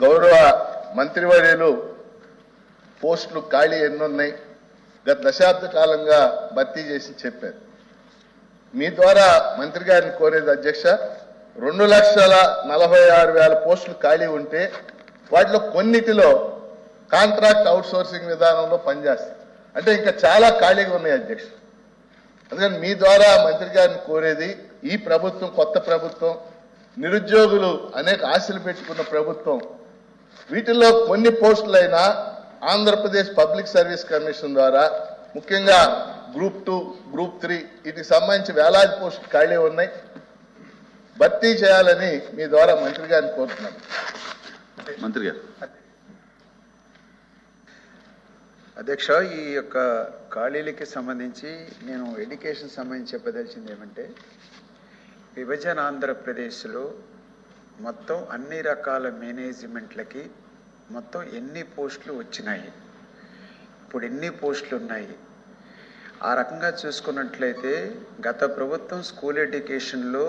గౌరవ మంత్రివర్యులు పోస్టులు ఖాళీ ఎన్నున్నాయి. గత దశాబ్ద కాలంగా భర్తీ చేసి చెప్పారు. మీ ద్వారా మంత్రి గారిని కోరేది అధ్యక్ష రెండు లక్షల నలభై ఆరు వేల పోస్టులు ఖాళీ ఉంటే వాటిలో కొన్నిటిలో కాంట్రాక్ట్ అవుట్సోర్సింగ్ విధానంలో పనిచేస్తారు అంటే ఇంకా చాలా ఖాళీగా ఉన్నాయి అధ్యక్ష. అందుకని మీ ద్వారా మంత్రి గారిని కోరేది ఈ ప్రభుత్వం కొత్త ప్రభుత్వం నిరుద్యోగులు అనేక ఆశలు పెట్టుకున్న ప్రభుత్వం వీటిల్లో కొన్ని పోస్టులైనా ఆంధ్రప్రదేశ్ పబ్లిక్ సర్వీస్ కమిషన్ ద్వారా ముఖ్యంగా గ్రూప్ టూ గ్రూప్ త్రీ వీటికి సంబంధించి వేలాది పోస్టులు ఖాళీ ఉన్నాయి. భర్తీ చేయాలని మీ ద్వారా మంత్రి గారిని కోరుతున్నాను. మంత్రి గారు. అధ్యక్ష ఈ యొక్క ఖాళీలకి సంబంధించి నేను ఎడ్యుకేషన్ సంబంధించి చెప్పదలిచింది ఏమంటే విభజన ఆంధ్రప్రదేశ్లో మొత్తం అన్ని రకాల మేనేజ్మెంట్లకి మొత్తం ఎన్ని పోస్టులు వచ్చినాయి? ఇప్పుడు ఎన్ని పోస్టులు ఉన్నాయి? ఆ రకంగా చూసుకున్నట్లయితే గత ప్రభుత్వం స్కూల్ ఎడ్యుకేషన్లో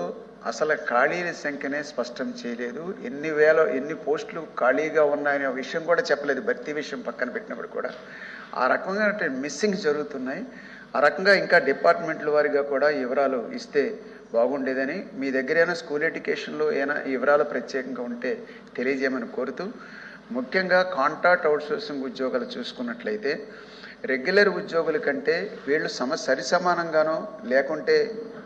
అసలు ఖాళీల సంఖ్యనే స్పష్టం చేయలేదు. ఎన్ని వేల ఎన్ని పోస్టులు ఖాళీగా ఉన్నాయనే విషయం కూడా చెప్పలేదు. భర్తీ విషయం పక్కన పెట్టినప్పుడు కూడా. ఆ రకంగా మిస్సింగ్ జరుగుతున్నాయి. ఆ రకంగా ఇంకా డిపార్ట్మెంట్ల వారిగా కూడా వివరాలు ఇస్తే బాగుండేదని మీ దగ్గర ఏమైనా స్కూల్ ఎడ్యుకేషన్లో ఏమైనా వివరాలు ప్రత్యేకంగా ఉంటే తెలియజేయమని కోరుతూ ముఖ్యంగా కాంట్రాక్ట్ అవుట్సోర్సింగ్ ఉద్యోగాలు చూసుకున్నట్లయితే రెగ్యులర్ ఉద్యోగుల కంటే వీళ్ళు సమ సరి సమానంగానో లేకుంటే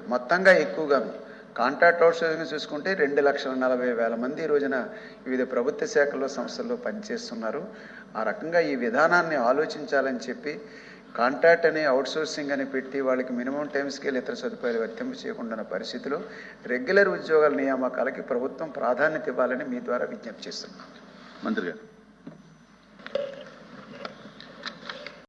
మొత్తంగా ఎక్కువగాను కాంట్రాక్ట్ అవుట్సోర్సింగ్ చూసుకుంటే రెండు లక్షల నలభై వేల మంది ఈ రోజున వివిధ ప్రభుత్వ శాఖల్లో సంస్థల్లో పనిచేస్తున్నారు. ఆ రకంగా ఈ విధానాన్ని ఆలోచించాలని చెప్పి కాంట్రాక్ట్ అని అవుట్సోర్సింగ్ అని పెట్టి వాళ్ళకి మినిమం టైం స్కేల్ ఇతర సదుపాయాలు వర్తింపు చేయకుండా ఉన్న పరిస్థితిలో రెగ్యులర్ ఉద్యోగాల నియామకాలకి ప్రభుత్వం ప్రాధాన్యత ఇవ్వాలని మీ ద్వారా విజ్ఞప్తి చేస్తున్నాను మంత్రి గారు